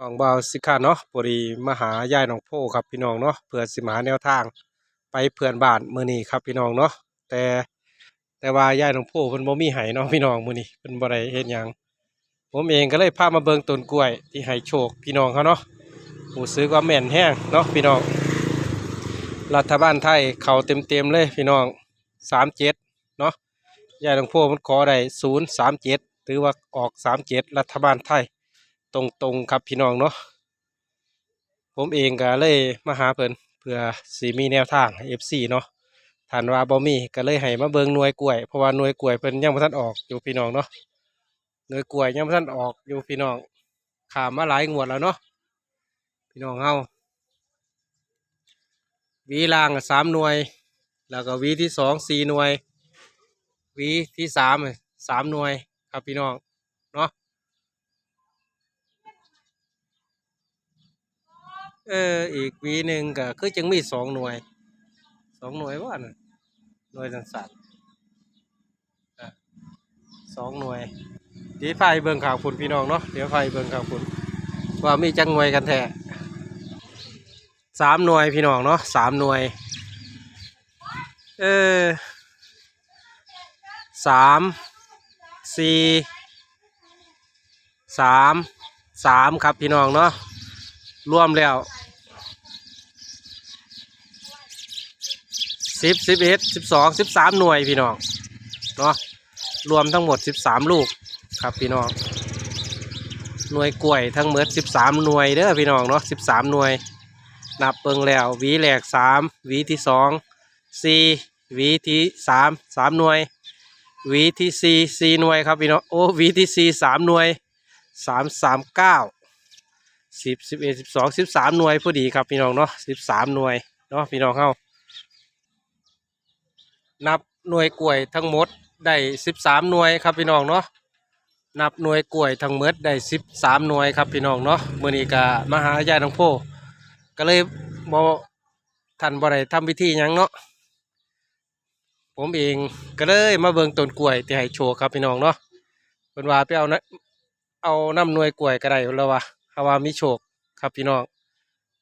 น้องบาวสิค่ะเนาะพอดีมหายายน้องโพครับพี่น้องเนาะเพื่อสิมาหาแนวทาง ไปเพื่อนบ้านมือนี้ครับพี่น้องเนาะแต่แต่ว่ายายน้องโพเพิ่นบ่มีให้เนาะพี่น้องมือนี้เพิ่นบ่ได้เฮ็ดหยังผมเองก็เลยพามาเบิ่งต้นกล้วยที่ให้โชคพี่น้องเขาเนาะรู้สึกว่าแม่นแฮงเนาะพี่น้อง รัฐบาลไทยเขาเต็มๆเลยพี่น้อง37เจ็ดเนาะยายน้องโพมันขอได้037ถือว่าออก37รัฐบาลไทย ตรงๆครับพี่น้องเนาะผมเองก็เลยมาหาเพิ่นเพื่อสีมีแนวทาง FC เนาะฐานว่าบ่มีก็เลยให้มาเบิงหน่วยกล้วยเพราะว่าหน่วยกล้วยเพิ่นยังบ่ทันออกอยู่พี่น้องเนาะหน่วยกล้วยยังบ่ทันออกอยู่พี่น้องขามมาหลายงวดแล้วเนาะพี่น้องเฮาวีล่างสามหน่วย แล้วก็วีที่สองสี่หน่วยวีที่สามสามหน่วยครับพี่น้องเนาะ เออ อีกวีหนึ่งก็คือจังมีสองหน่วย สองหน่วยว่าน่ะหน่วยสันๆอะสองหน่วยดีไฟเบิ่งข่าวฝุ่นพี่น้องเนาะเดี๋ยวไฟเบิ่งข่าวฝุ่นว่ามีจังหน่วยกันแท้สามหน่วยพี่น้องเนาะสามหน่วย เออสามสี่สามสามครับพี่น้องเนาะรวมแล้ว สิบสิบเอ็ดสิบสองสิบสามหน่วยพี่น้องเนาะรวมทั้งหมดสิบสามลูกครับพี่น้องหน่วยกล้วยทั้งหมดสิบสามหน่วยเด้อพี่น้องเนาะสิบสามหน่วย นับเบิงแล้ววีแหลกสามวีที่สองสี่วีที่สามสามหน่วยวีที่สี่สี่หน่วยครับพี่น้องโอ้วีที่สี่สามหน่วยสามสามเก้าสิบสิบเอ็ดสิบสองสิบสามหน่วยพอดีครับพี่น้องเนาะสิบสามหน่วยเนาะพี่น้องเข้า นับหน่วยกล้วยทั้งหมดได้สิบสามหน่วยครับพี่น้องเนาะนับหน่วยกล้วยทั้งหมดได้สิบสามหน่วยครับพี่น้องเนาะเมื่อนี้ก็มาหายายน้องโพก็เลยบอท่านบ่ได้ทำพิธียังเนาะผมเองก็เลยมาเบิ่งต้นกล้วยที่ให้โชว์ครับพี่น้องเนาะเป็นว่าไปเอานะเอาน้ำหน่วยกล้วยก็ได้แล้ววะถ้าวามีโชคครับพี่น้อง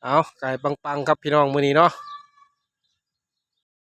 เอาไก่ปังๆครับพี่น้องมือนี้เนาะ